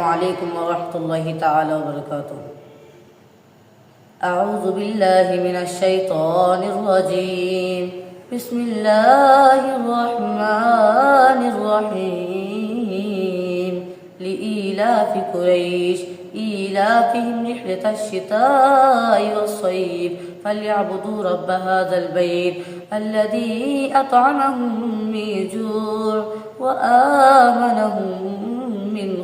عليكم ورحمة الله تعالى وبركاته. أعوذ بالله من الشيطان الرجيم. بسم الله الرحمن الرحيم. لإيلاف قريش إيلافهم رحلة الشتاء والصيف. فليعبدوا رب هذا البيت الذي أطعمهم من جوع وآمنهم من